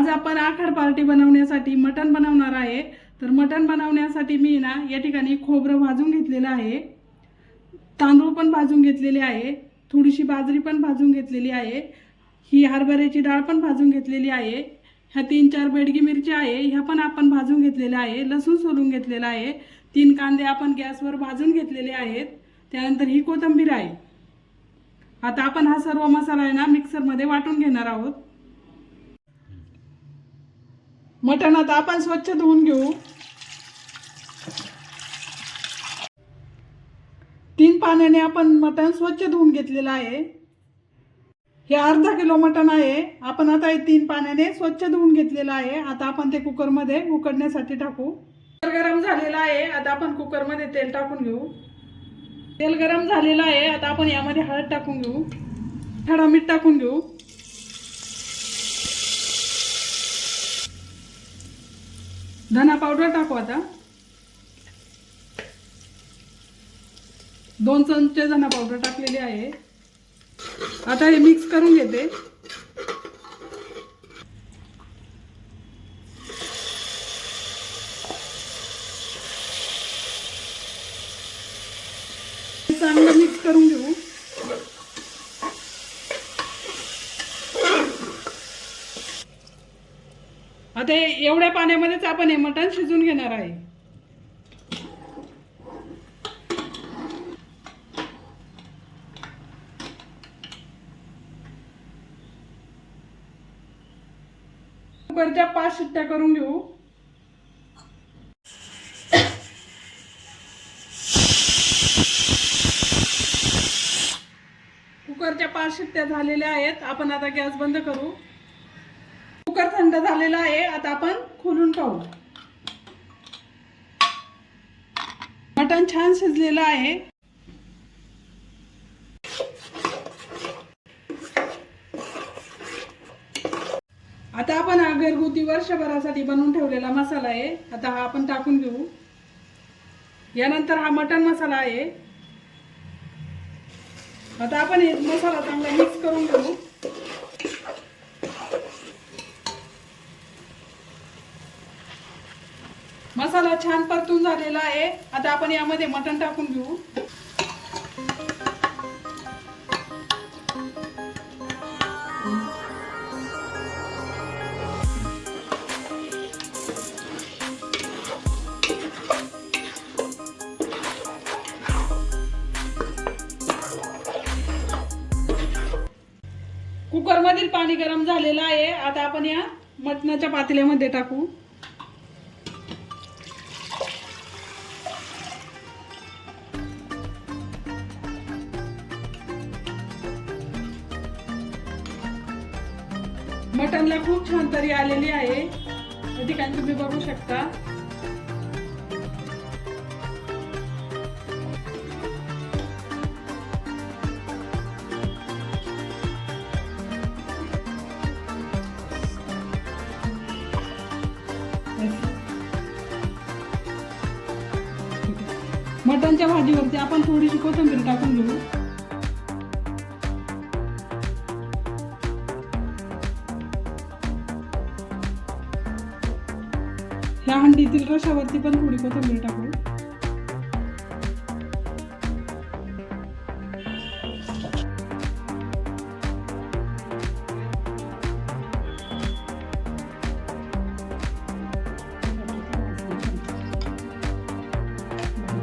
आज आपण आखाड पार्टी बनवण्यासाठी मटण बनवणार आहे. तर मटण बनवण्यासाठी मी ना या ठिकाणी खोबरं भाजून घेतलेलं आहे. तांदूळ पण भाजून घेतलेले आहे. थोडीशी बाजरी पण भाजून घेतलेली आहे. ही हरभऱ्याची डाळ पण भाजून घेतलेली आहे. ह्या तीन चार बेडगी मिरची आहे. ह्या पण आपण भाजून घेतलेल्या आहे. लसूण सोलून घेतलेला आहे. तीन कांदे आपण गॅसवर भाजून घेतलेले आहेत. त्यानंतर ही कोथिंबीर आहे. आता आपण हा सर्व मसाला आहे ना मिक्सरमध्ये वाटून घेणार आहोत. मटण आता आपण स्वच्छ धुवून घेऊ. तीन पाण्याने आपण मटण स्वच्छ धुवून घेतलेलं आहे. हे अर्धा किलो मटण आहे. आपण आता हे तीन पाण्याने स्वच्छ धुवून घेतलेलं आहे. आता आपण ते कुकरमध्ये उकडण्यासाठी टाकू. तेल गरम झालेलं आहे. आता आपण कुकरमध्ये तेल टाकून घेऊ. तेल गरम झालेलं आहे. आता आपण यामध्ये हळद टाकून घेऊ. थोडा मीठ टाकून घेऊ. धना पावडर टाकू आता. दोन चमचे धना पावडर टाकलेली आहे. आता हे मिक्स करून घेते. चांगलं मिक्स करून घेऊ. आता हे एवढ्या पाण्यामध्येच आपण हे मटण शिजून घेणार आहे. कुकरच्या पाच शिट्ट्या करून घेऊ. कुकरच्या पाच शिट्ट्या झालेल्या आहेत. आपण आता गॅस बंद करू. कुकर थंड झालेला आहे आता आपण खोलून पाहू. मटण छान शिजलेलं आहे. आता आपण हा घरगुती वर्षभरासाठी बनवून ठेवलेला मसाला आहे. आता हा आपण टाकून घेऊ. यानंतर हा मटण मसाला आहे. आता आपण हे मसाला चांगला मिक्स करून घेऊ. मसाला छान परतून झालेला आहे. आता आपण यामध्ये मटण टाकून घेऊ. कुकरमधील पाणी गरम झालेलं आहे. आता आपण या मटणाच्या पातेल्यामध्ये टाकू. मटनला खूप छान तरी आलेली आहे. या ठिकाणी तुम्ही बघू शकता. मटनच्या भाजीवरती आपण थोडीशी कोथिंबीर टाकून घेऊ. ह्या हंडीतील रशावरती पण थोडी कोथिंबीर टाकू.